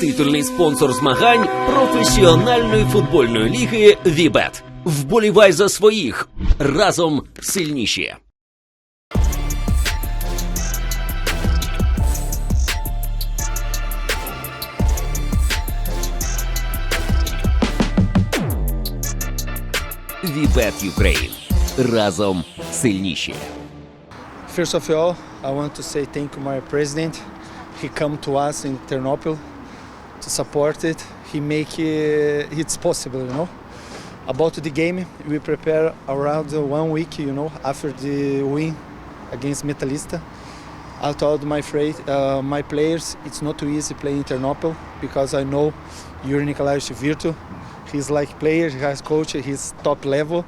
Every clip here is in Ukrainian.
Титульний спонсор змагань професіональної футбольної ліги Вібет. Вболівай за своїх разом сильніші. Вібет Юкрейн. Разом сильніші. First of all, I want to say thank you, my president. He come to us in Ternopil to support it. He make uh, it's possible, you know. About the game, we prepare around one week, you know, after the win against Metalista. I told my fra- uh, my players it's not too easy playing Ternopil because I know Yuri Nikolaevich Virtu. He's like player, he has coach, he's top level.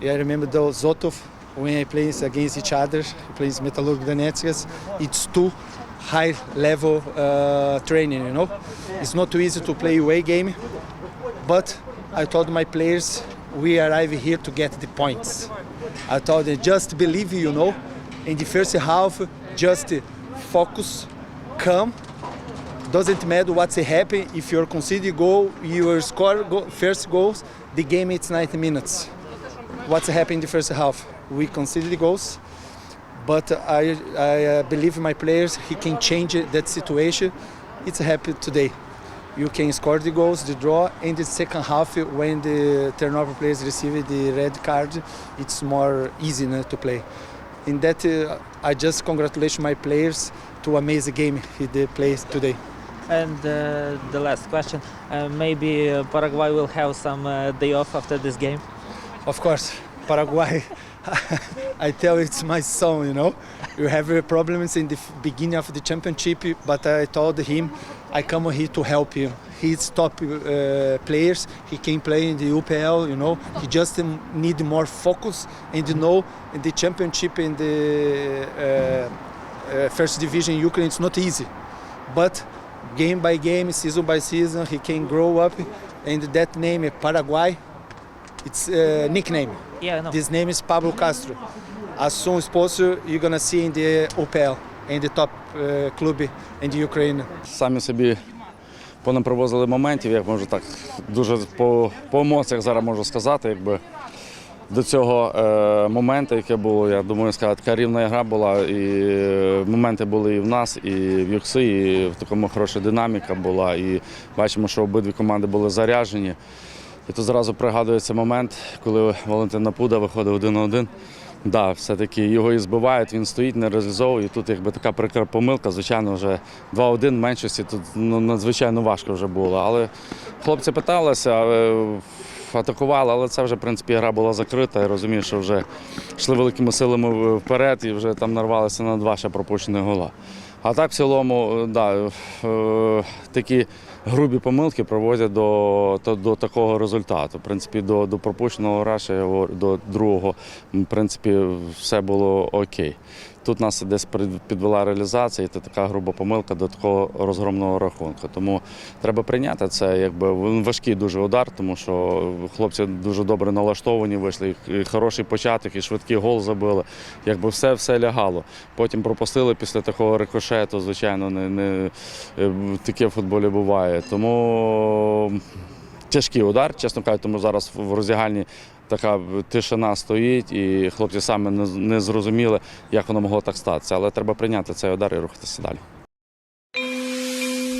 I remember those Zotov when I play against each other, he plays Metalurg Donetsk. It's two high level uh, training, you know. It's not too easy to play away game, but I told my players we arrive here to get the points. I told them just believe, you know, in the first half, just focus, calm, doesn't matter what's happen. If you're conceding goal, you score go, first goals. The game it's 90 minutes. What's happened in the first half? We conceded the goals, but I, I uh, believe my players. He can change that situation. It's happy today. You can score the goals, the draw, and the second half when the turnover players receive the red card, it's more easy no, to play. In that, uh, I just congratulate my players to amazing game he they play today. And uh, the last question, uh, maybe uh, Paraguay will have some uh, day off after this game. Of course, Paraguay. I tell it's my son. You know, you have problems in the beginning of the championship, but I told him I come here to help you. He's top uh, players. He can play in the UPL. You know, he just need more focus and you know in the championship in the uh, uh, first division Ukraine it's not easy, but game by game, season by season, he can grow up. And that name Paraguay, it's a nickname. Yeah, I know. This name is Pablo Castro. As soon as possible, you're gonna see in the OPL, in the top uh, club in the Ukraine. Самі собі понапривозили моментів, як можу так дуже по, по емоціях зараз можу сказати. Якби до цього е, моменту, яке було, я думаю, сказати, така рівна гра була, і е, моменти були і в нас, і в Юкси, і в такому хороша динаміка була. І бачимо, що обидві команди були заряджені. І тут зразу пригадується момент, коли Валентин Напуда виходив один на один. Да, все-таки його і збивають, він стоїть, не реалізовує. І Тут якби така прикра помилка, звичайно, вже 2-1 в меншості тут ну, надзвичайно важко вже було. Але хлопці питалися, е, атакували, але це вже, в принципі, гра була закрита. Я розумію, що вже йшли великими силами вперед і вже там нарвалися на два ще пропущені гола. А так, в цілому, е, да, е, такі грубі помилки приводять до, до, такого результату. В принципі, до, до пропущеного раша, до другого, в принципі, все було окей. Тут нас десь підвела реалізація, і це така груба помилка до такого розгромного рахунку. Тому треба прийняти це, якби важкий дуже удар, тому що хлопці дуже добре налаштовані вийшли, і хороший початок, і швидкий гол забили. Якби все все лягало. Потім пропустили після такого рикошету, звичайно, не, не е, таке в футболі буває. Тому тяжкий удар, чесно кажучи, тому зараз в роздягальні така тишина стоїть, і хлопці саме не, зрозуміли, як воно могло так статися. Але треба прийняти цей удар і рухатися далі.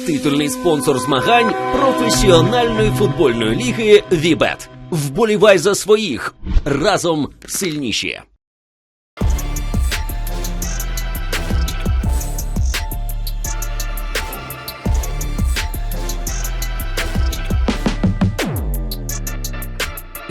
Титульний спонсор змагань професіональної футбольної ліги Вібет. Вболівай за своїх разом сильніші.